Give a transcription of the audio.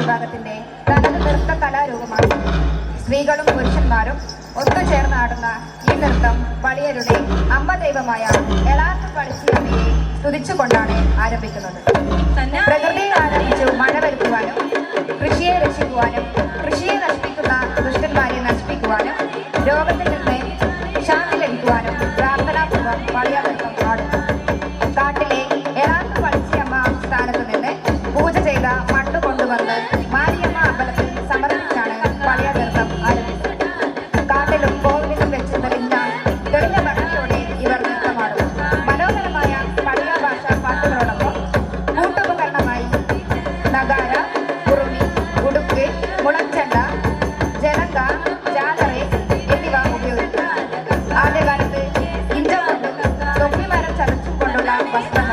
വിഭാഗത്തിന്റെ തനത് നൃത്ത കലാരൂപമാണ്. സ്ത്രീകളും പുരുഷന്മാരും ഒത്തുചേർന്നാടുന്ന ഈ നൃത്തം പളിയരുടെ അമ്മ ദൈവമായ എളാത്ത് പളിച്ചിയമ്മയെ സ്തുതിച്ചുകൊണ്ടാണ് ആരംഭിക്കുന്നത്. പ്രകൃതിയെ ആരംഭിച്ചു മഴ വരുത്തുവാനും കൃഷിയെ രക്ഷിക്കുവാനും Bye.